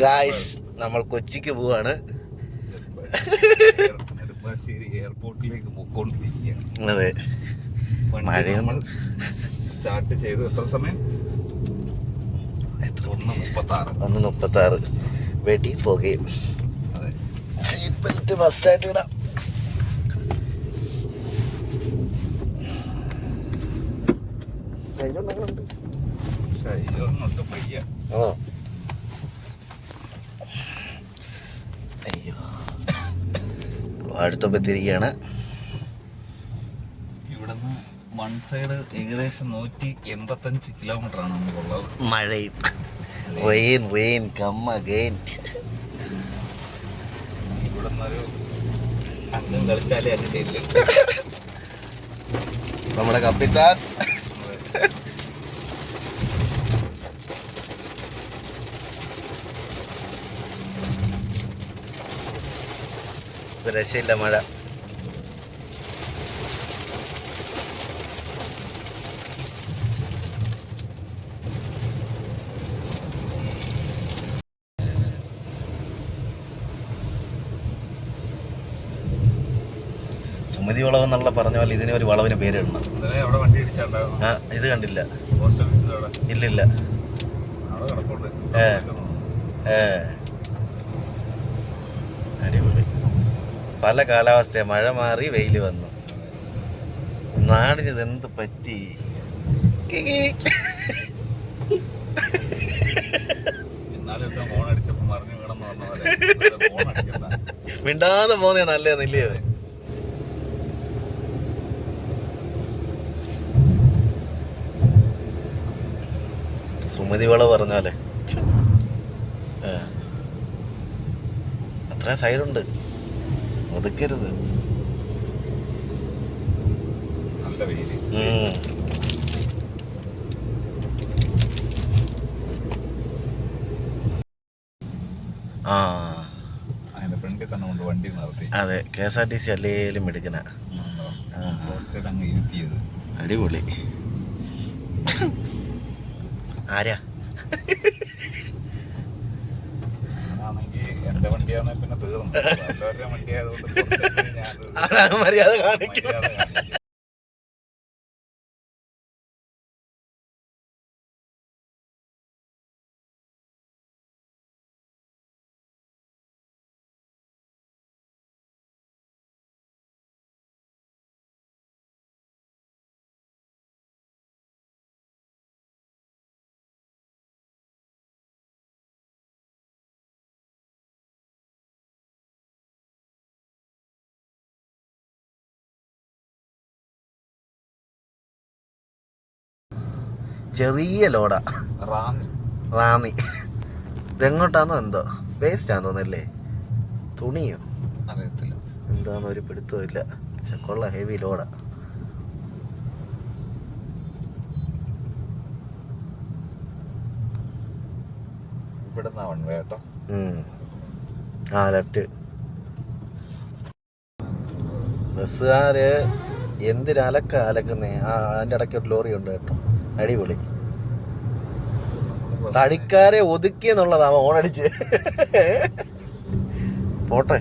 Guys നമ്മൾ കൊച്ചിക്ക് പോവാണ്. എയർപോർട്ടിലേക്ക് പോയിക്കൊണ്ടിരിക്കുകയാണ്. അതെ. വണ്ടി നമ്മൾ സ്റ്റാർട്ട് ചെയ്തു. എത്ര സമയം? ഒന്ന് മുപ്പത്തി ആറ് ഒന്ന് മുപ്പത്തി ആറ് വെടി പോകുകയും സീറ്റ് ബെൽറ്റ് ഫസ്റ്റായിട്ട് ഇടാം. കയ്യിലുണ്ടെങ്കിലുണ്ട്. ആ അയ്യോ അടുത്തൊക്കെ തിരികെയാണ് ഇവിടുന്ന് വൺ സൈഡ് ഏകദേശം നൂറ്റി എൺപത്തഞ്ച് കിലോമീറ്റർ ആണ് നമുക്കുള്ളത് മഴയും. റെയിൻ റെയിൻ കമ്മ ഗെയിൻ കളിച്ചാലേ അത് ചെല്ലും നമ്മുടെ കപ്പിത്താൻ. ഒരു രക്ഷയില്ല മഴ. സുമതി വളവ് എന്നുള്ള പറഞ്ഞ പോലെ ഇതിന് ഒരു വളവിന് പേരിടണം. ആ ഇത് കണ്ടില്ല. ഇല്ലില്ല. ഏ. ഏ അടിപൊളി പല കാലാവസ്ഥ മഴ മാറി വെയിൽ വന്നു. നാടിന് ഇതെന്ത് പറ്റി? മിണ്ടാതെ പോന്നേ നല്ലതെന്നില്ലേ? സുമതി വള പറഞ്ഞാലേ. അത്ര സൈഡുണ്ട് ഒതുക്കരുത്. നല്ല വെയിൽ. ആ. അതിന്റെ ഫ്രണ്ടിൽ തന്നെ കൊണ്ട് വണ്ടി നിർത്തി. അതെ K S R T C അല്ലേലും എടുക്കണ അങ്ങ് ഇരുത്തിയത്. അടിപൊളി. ആരാ? മര്യാദ കാണിക്കും ചെറിയ ലോഡാ. റാന്നി. ഇതെങ്ങോട്ടാന്നോ എന്തോ. വേസ്റ്റ് ആണെന്ന് തോന്നല്ലേ തുണിയോ? അറിയത്തില്ല. എന്താന്ന് ഒരു പിടുത്തവും ഇല്ല. പക്ഷെ കൊള്ള ഹെവി ലോഡാ ഇവിടുന്ന് വൺ വേ കേട്ടോ. ഉം. ആ ലെഫ്റ്റ് ബസ്സുകാര് എന്തിനലക്ക അലക്കുന്നേ? ആ അതിന്റെ ഇടയ്ക്ക് ഒരു ലോറി ഉണ്ട് കേട്ടോ. അടിപൊളി. തടിക്കാരെ ഒതുക്കി എന്നുള്ളതാ ഓണടിച്ച് പോട്ടെ.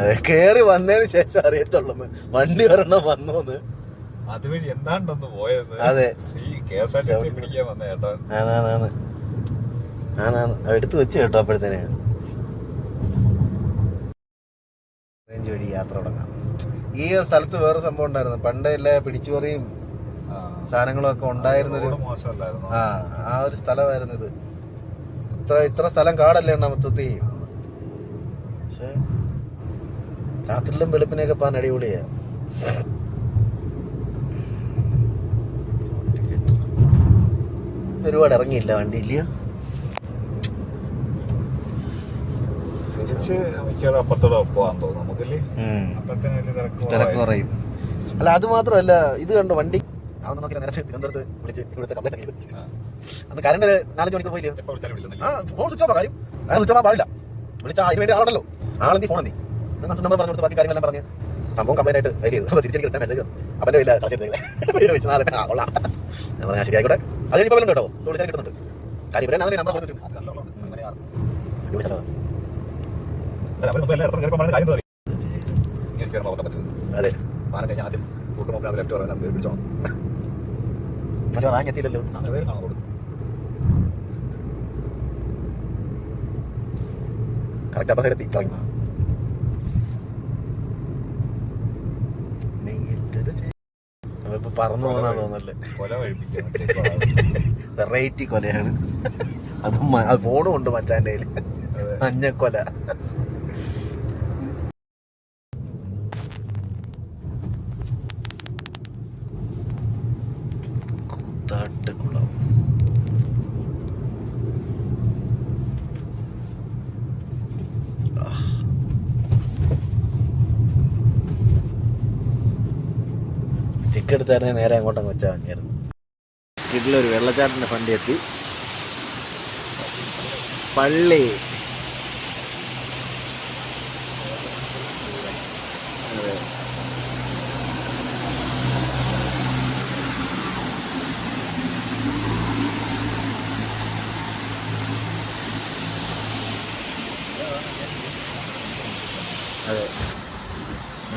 അതെ കേറി വന്നതിന് ശേഷം അറിയത്തുള്ളൂ വണ്ടി ഒരെണ്ണം വന്നോന്ന്. അതുവഴി എന്താണ്ടൊന്ന് പോയത് അതെ. ഈ K S R T C പിടിക്കാൻ വന്ന കേട്ടോ ആണാണ് ആണാണ് എടുത്തു വെച്ച് കേട്ടോ അപ്പോഴത്തേന്. യാത്ര തുടങ്ങാം. ഈ സ്ഥലത്ത് വേറെ സംഭവം ഉണ്ടായിരുന്നു. പണ്ട് എല്ലാ പിടിച്ചുപറിയും സാധനങ്ങളും ഒക്കെ ഉണ്ടായിരുന്ന ഒരു ആ ആ ഒരു സ്ഥലമായിരുന്നു ഇത്. ഇത്ര ഇത്ര സ്ഥലം കാടല്ലേ എണ്ണ മൊത്തത്തിൽ പക്ഷെ രാത്രിയിലും വെളുപ്പിനെയൊക്കെ പാൻ അടിപൊളിയാ. ഒരുപാട് ഇറങ്ങിയില്ല വണ്ടി ഇല്ലയോ തിരിച്ച് മിക്കവാറും അപ്പത്തോടെ പോകാൻ തോന്നുന്നു നമുക്കില്ലേ? വലിയ തിരക്ക്. കുറയും. അല്ല അത് മാത്രമല്ല ഇത് കണ്ടോ വണ്ടി ശരിയായിട്ടോ നോക്കി നേരത്തെ തിരുവനന്തപുരത്ത് വിളിച്ച് ഇവിടുത്തെ കംപ്ലൈന്റ് ചെയ്ത്. ആ. അന്ന് കറണ്ട് നാലഞ്ച് മണിക്കൂർ പോയില്ലയോ? എപ്പോ വിളിച്ചാലും വിളിക്കുന്നില്ല. ആ ഫോൺ സ്വിച്ച് ഓഫ് കാര്യം. അത് സ്വിച്ച് ഓഫ് ആവില്ല വിളിച്ച അതിന് വേണ്ടി ആളല്ലോ ആളെന്തി ഫോൺ എന്തി? കൺസൾട്ട് നമ്പർ പറഞ്ഞു കൊടുത്ത് ബാക്കി കാര്യങ്ങളെല്ലാം പറഞ്ഞ് സംഭവം കംപ്ലൈന്റ് ആയിട്ട് ഫയൽ ചെയ്തു. അപ്പോൾ തിരിച്ചെനിക്ക് കിട്ടാൻ മെസ്സേജ് അവന്റെ ഇല്ല കളിച്ചിട്ട് വീട് വെച്ച്. നാളെ ആ കൊള്ളാം. ഞാൻ പറഞ്ഞാൽ ശരിയായിക്കോട്ടെ അത് ഇനിയിപ്പോൾ വല്ലതും കേട്ടോ വിളിച്ചാൽ കിട്ടുന്നുണ്ട്. കാര്യം ഇവരെ നമ്പർ കൊടുത്തു അത്. കഴിഞ്ഞാൽ ആദ്യം കൂട്ടുമ്പോൾ ലെഫ്റ്റ് പറയാൻ പിടിച്ചോണം മറ്റേ അങ്ങനെ പേര് കാണാൻ കൊടുത്തു കറക്റ്റ് അപ്പം തുടങ്ങി ഇപ്പൊ പറന്നു വെറൈറ്റി കൊലയാണ്. അത് ഫോണും ഉണ്ട് മച്ചാന്റെ കയ്യിൽ. മഞ്ഞക്കൊല. കൂത്താട്ടുകുളം സ്റ്റിക്ക് എടുത്തായിരുന്നെ നേരെ അങ്ങോട്ടങ്ങ് വെച്ചാൽ മതിയായിരുന്നു. ഇതിലൊരു വെള്ളച്ചാട്ടത്തിന്റെ ഫണ്ടി എത്തി. പള്ളി.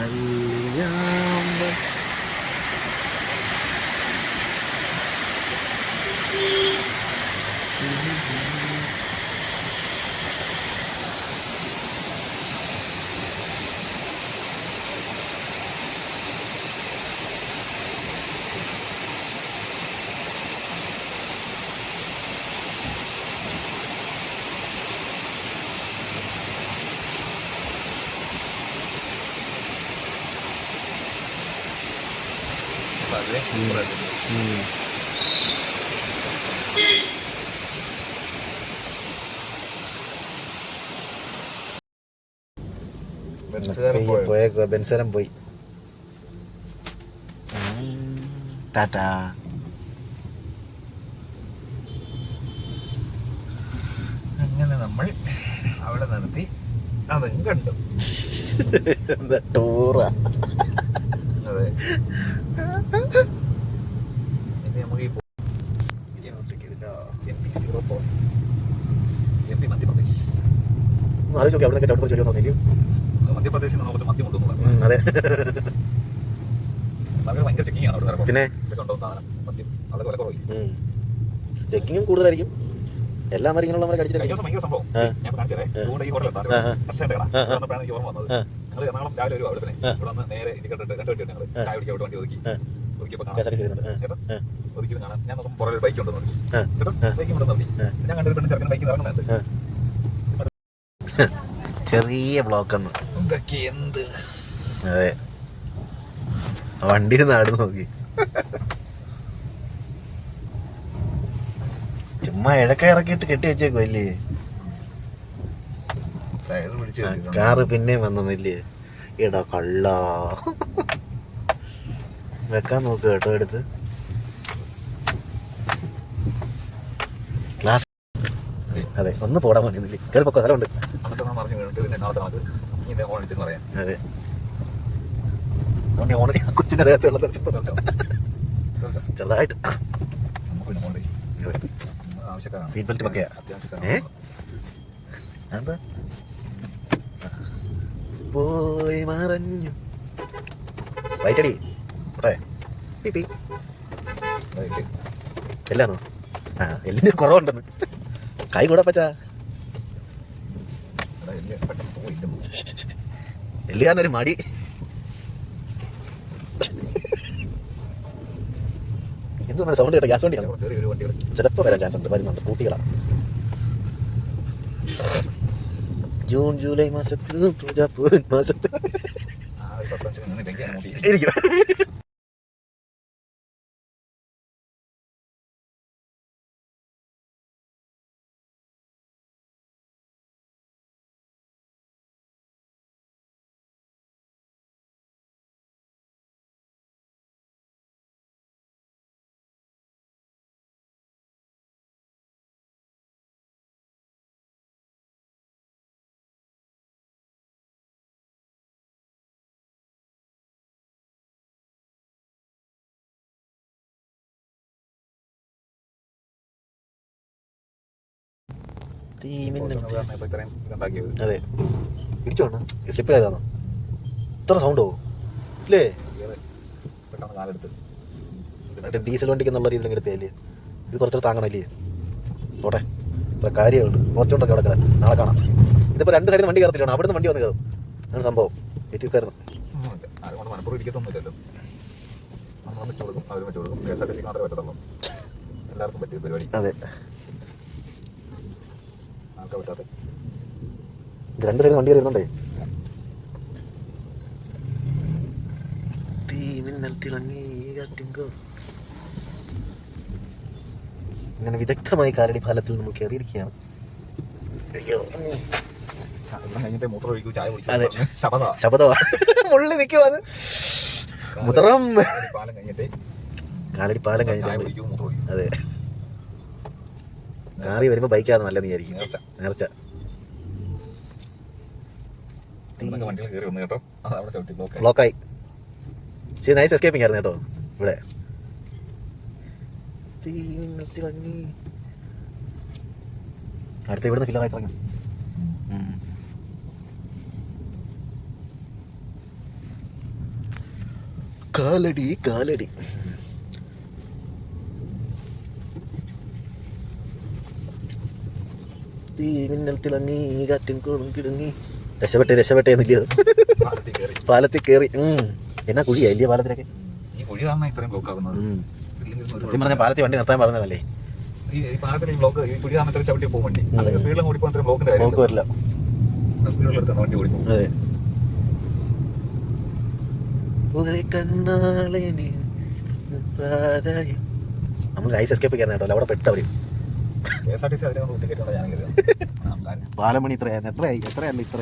ಈ പോയേക്കുവാ. ബെൻസരം പോയി. ടാറ്റാ. അങ്ങനെ നമ്മൾ അവിടെ നടത്തി. അതും കണ്ടു. എന്താ ടൂറാ? അതെ ഇനി നമുക്ക് ഈ M P zero four M P Madhya Pradesh ആലോചിച്ച് നോക്കി അവിടെ ചവിട്ടി ചെടി നോക്കി അത് മധ്യപ്രദേശിൽ നിന്ന് കുറച്ച് മദ്യം കൊണ്ടുവന്നു. അതെ. ഭയങ്കര ആണ് അവിടെ പിന്നെ? മദ്യം. വില കുറവില്ല? ചെക്കിങ്ങും കൂടുതലായിരിക്കും. എല്ലാ ദിവസം ഭയങ്കര സംഭവം. ഞാൻ കാണിച്ചതേ ഈ. കർഷകന്റെ കട. വന്നപ്പോഴാണ് ഓർമ്മ വന്നത്. ആ. ഞങ്ങൾ എറണാകുളം രാവിലെ ഒരു അവിടെ ഇവിടെ വന്ന് നേരെ ഇത് കണ്ടിട്ട് രണ്ട് വണ്ടി ഞങ്ങൾ ചായ കുടിക്കാൻ ഒതുക്കി. ഒതുക്കിയപ്പോൾ കാണാം. കാണാം. ഞാൻ നോക്കുമ്പോൾ പുറകെ ബൈക്ക് ഉണ്ടെന്ന് നോക്കി. കേട്ടോ? ഇവിടെ നിർത്തി ഞാൻ കണ്ടിട്ട് പെണ്ണ് ചെറുക്കൻ ബൈക്ക് ഇറങ്ങുന്നുണ്ട്. ചെറിയ ബ്ലോക്ക് ഒന്ന് ഇതൊക്കെ എന്ത്? അതെ. വണ്ടി നാട് നോക്കി. ചുമ്മാ ഇഴക്ക ഇറക്കിയിട്ട് കെട്ടി വെച്ചേക്കോ അല്ലേ. കാറ് പിന്നെയും വന്നില്ലേ എടാ കള്ള. വെക്കാൻ നോക്ക് കേട്ടോ എടുത്ത്. അതെ ഒന്ന് പോടാൻ പറ്റുന്നില്ലേ കയറി പൊക്കോ സ്ഥലമുണ്ട്. പിന്നെ നമുക്ക് ഇനി അടിച്ചെന്ന് പറയാം. അതെ. ദേഹത്തുള്ള ചെറുതായിട്ട്. നമുക്ക് പിന്നെ പോകണ്ടേ അതെ. ആവശ്യക്കാരാണ്. Seat belt? അത്യാവശ്യക്കാരാണ്. എന്താ പോയി മറഞ്ഞു. റൈറ്റ് അടി. പോട്ടെ പി. എല്ലാണോ? ആ എല്ലിന് കുറവുണ്ടെന്ന്. കൈ കൂടെ പറ്റാ എല്ലുകാരനൊരു മടി. എന്തുകൊണ്ട് സൗണ്ട് കേട്ടോ? ഗ്യാസ് വണ്ടിയാണ്? ചിലപ്പോൾ വരാൻ ചാൻസ് ഉണ്ട്. വരുന്നുണ്ട്. സ്കൂട്ടികളാണ് ജൂൺ ജൂലൈ മാസത്തിൽ മാസത്തിൽ ഇരിക്കും. അതെ. ഇടിച്ചോണ സ്ലിപ്പ് ചെയ്താണോ ഇത്ര സൗണ്ടോ ഇല്ലേ? പെട്ടെന്ന് കാലെടുത്ത്. മറ്റേ ഡീസൽ വണ്ടിക്ക് എന്നുള്ള രീതിയിൽ എടുത്തല്ലേ ഇത് കുറച്ചുകൂടെ താങ്ങണല്ലേ? പോട്െ ഇത്ര കാര്യമുണ്ട്. കുറച്ചുകൊണ്ടൊക്കെ കിടക്കണേ നാളെ കാണാം. ഇതിപ്പോൾ രണ്ട് സൈഡിൽ വണ്ടി കയറത്തില്ലാണ് അവിടുന്ന് വണ്ടി വന്ന് കയറും. അങ്ങനെ സംഭവം. ഏറ്റവും അതുകൊണ്ട് മനപ്പുറം ഇരിക്കത്തൊന്നുമില്ലല്ലോ നമ്മൾ വെച്ച് കൊടുക്കും അവർ വെച്ച് കൊടുക്കും കെ എസ് ആർ ടി സിക്ക് മാത്രമേ പറ്റത്തുള്ളൂ. എല്ലാവർക്കും പറ്റിയ പരിപാടി. അതെ. ആൾക്കാർ പറ്റാതെ ഇത് രണ്ട് സൈഡിൽ വണ്ടി കയറുന്നുണ്ടേ അങ്ങനെ വിദഗ്ധമായി കാലടി ഫലത്തിൽ നമ്മൾ കയറിയിരിക്കുകയാണ്. അയ്യോ അമ്മേ. ഇവിടെ കഴിഞ്ഞിട്ട് മൂത്രം ഒഴിക്കൂ ചായ അതെ. കുടിക്കും ശബദ ശബ്ദമാ മുള്ളി നിൽക്കുവാണ്. മുതറം പാലം കഴിഞ്ഞിട്ട് കാലടി പാലം ഒഴിക്കും. അതെ. കാറി വരുമ്പോ ബൈക്കാണ് നല്ലതെന്ന് വിചാരിക്കും. നേർച്ച. ബ്ലോക്കായി ശരി നൈസ് എസ്കേപ്പിംഗ് ആയിരുന്നു കേട്ടോ ഇവിടെ. അടുത്ത ഇവിടുന്ന് ഫില്ലറായി തുടങ്ങും. കാലടി കാലടി. തീമിന്നൽ തിളങ്ങി കാറ്റും കൂടും കിടുങ്ങി. രക്ഷപ്പെട്ടെ രക്ഷപ്പെട്ടെ എന്നില്ലയോ പാലത്തിൽ കയറി. എന്നാ കുഴിയാ ഇല്ലയോ പാലത്തിലൊക്കെ? ഈ കുഴി കാരണം ഇത്രയും ബ്ലോക്ക് ആകുന്നത് സത്യം പറഞ്ഞ പാലത്തിൽ വണ്ടി നിർത്താൻ പറഞ്ഞതല്ലേ? ഈ പാലത്തിൽ ബ്ലോക്ക് ഈ കുഴി കാരണം ഇത്രയും ചവിട്ടി പോകും വണ്ടി. ഉം. അല്ലെങ്കിൽ സ്പീഡിലും ഓടിപ്പോ ഇത്രയും ബ്ലോക്കിന്റെ നോക്ക് വരില്ല. എടുത്താണ് വണ്ടി ഓടിപ്പോകും. അതെ. നമുക്ക് ഐസ് എസ്കേപ്പ് കയറുന്ന കേട്ടോ അവിടെ പെട്ടവര്. K S R T C അതിനൊന്നും ടിക്കറ്റ് ഞാൻ കരുതുന്നത് പാലമണി ഇത്രയായിരുന്നു എത്രയായി? എത്രയല്ല ഇത്ര?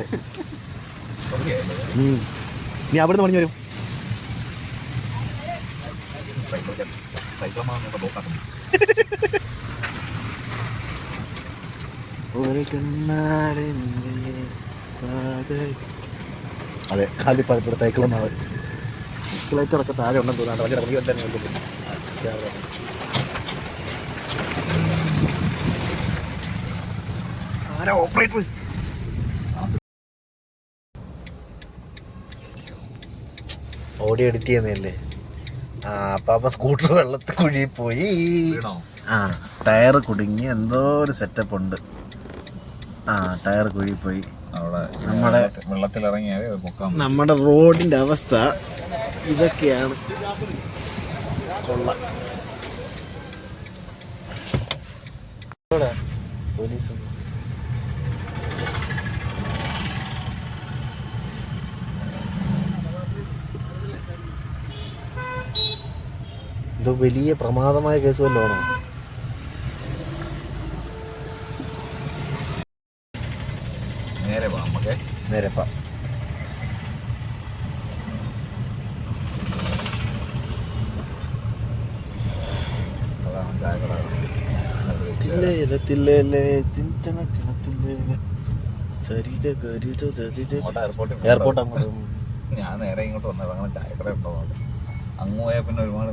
നീ അവിടുന്ന് പണി വരും. ഒരു അതെ കാലിപ്പാലത്തൂടെ സൈക്കിൾ ഒന്നാണ്. സൈക്കിളേറ്ററൊക്കെ താഴെ ഉണ്ടെന്ന് തോന്നാണ്ട് വലിയ ഇറങ്ങി വല്ലാൻ ആരാ ഓപ്പറേറ്റർ ഓടി എഡിറ്റ് ചെയ്യുന്നതല്ലേ? ആ അപ്പൊ സ്കൂട്ടർ വെള്ളത്തിൽ കുഴിയിൽ പോയി വീണോ? ആ ടയർ കുടുങ്ങി എന്തോ ഒരു സെറ്റപ്പ് ഉണ്ട്. ആ ടയർ കുഴിയിൽ പോയി അവിടെ നമ്മുടെ- പൊക്കാം നമ്മുടെ റോഡിന്റെ അവസ്ഥ ഇതൊക്കെയാണ്. കൊള്ളാം. ഇത് വലിയ പ്രമാദമായ കേസ് വല്ലതാണോ നേരെ വാ നമുക്ക്. അതാണ് ചായക്കട തില്ലേ ചിഞ്ചന എയർപോർട്ടിൽ എയർപോർട്ട് അങ്ങോട്ട് ഞാൻ നേരെ ഇങ്ങോട്ട് വന്നത് അങ്ങനെ ചായക്കട ഉണ്ടോ. അങ്ങ് പോയാൽ പിന്നെ ഒരുപാട്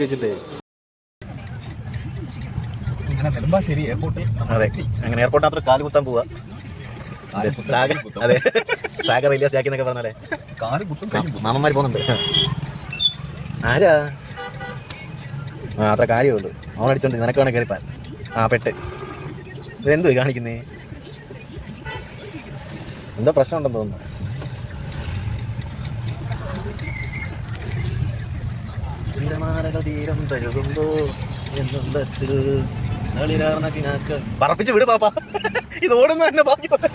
വെച്ചിട്ടേ. ഇങ്ങനെ നെടുമ്പാശ്ശേരി എയർപോർട്ടിൽ അതെ അങ്ങനെ അത്ര കാൽ കുത്താൻ പോവാ. സാഗർ അതെ സാഗർ ഇല്ല സ്റ്റാക്കി എന്നൊക്കെ പറഞ്ഞാലേ. കാൽ കുത്തും. മാമന്മാർ പോകുന്നുണ്ട്. ആരാ? ആ അത്ര കാര്യമുള്ളൂ. അവൻ അടിച്ചോണ്ട് നിനക്ക് വേണേ കയറിപ്പാൻ ആ പെട്ട്. ഇതെന്തു കാണിക്കുന്നേ? എന്താ പ്രശ്നം ഉണ്ടെന്ന് തോന്നുന്നു. തിരമാലകൾ തീരം തഴുകുമ്പോ എന്നുള്ളത്തിൽ നളിരാർന്ന കിനാക്കൾ പറപ്പിച്ച് വിട് പാപ്പ. ഇത് ഓടുന്ന തന്നെ നിർത്തിയിരിക്കുന്നത്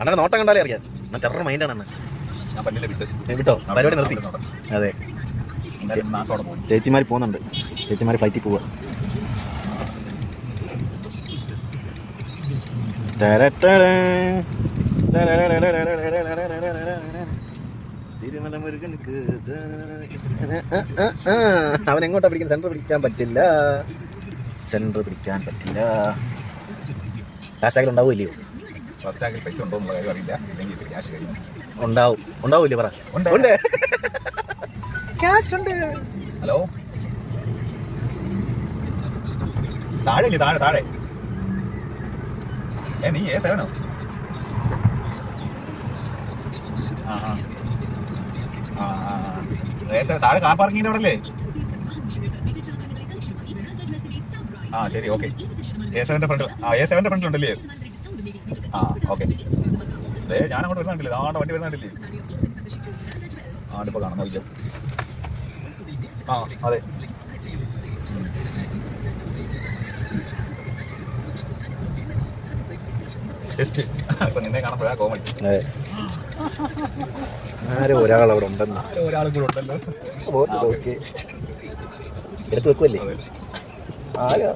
അണ്ണന്റെ നോട്ടം കണ്ടാലേ അറിയാം. ഞാൻ ടെറർ മൈൻഡാണ് അണ്ണൻ. വിട്ട്. പരിപാടി നിർത്തി. അതെ. ചേച്ചിമാര് ചേച്ചിമാർ പോകുന്നുണ്ട് ചേച്ചിമാർ ഫ്ലൈറ്റിൽ പോവുക തിരുമലമുരുകനുക്ക് അവൻ എങ്ങോട്ടാ പിടിക്കാൻ സെന്റർ പിടിക്കാൻ പറ്റില്ല. സെന്റർ പിടിക്കാൻ പറ്റില്ല. ഫാസ്റ്റാഗിൽ ഉണ്ടാവില്ലയോ ഫസ്റ്റ് ടാഗിൽ പൈസ ഉണ്ടോ എന്നുള്ള കാര്യം അറിയില്ല. ഇല്ലെങ്കിൽ ക്യാഷ് കഴിഞ്ഞു ഉണ്ടാവും. ഉണ്ടാവില്ലേ പറ? ഉണ്ട്. ഉണ്ട്. ക്യാഷ് ഉണ്ട്. ഹലോ താഴെ താഴെ താഴെ. ഏ നീ ഏ സെവനോ ആ ആ. ഏ താഴെ കാർ പാർക്കിങ്ങിന്റെ അവിടെ അല്ലേ ആ ശരി ഓക്കെ എ സെവന്റെ ഫ്രണ്ട് ആ എ സെവന്റെ ഫ്രണ്ടിലുണ്ടല്ലേ ആ ഓക്കെ ഏ ഞാൻ അങ്ങോട്ട് വരുന്നുണ്ടല്ലേ ആണ്ട് വണ്ടി വരുന്നുണ്ടല്ലേ ആ കാണാം. നോക്കിയോ ആ അതെ. ടെസ്റ്റ് ഇപ്പൊ നിന്നെ കാണുമ്പോഴാ കോമഡി. ആരോ ഒരാൾ അവിടെ ഉണ്ടെന്ന്. ഒരാൾ കൂടെ ഉണ്ടല്ലോ. എടുത്ത് വെക്കുമല്ലേ ആരാ?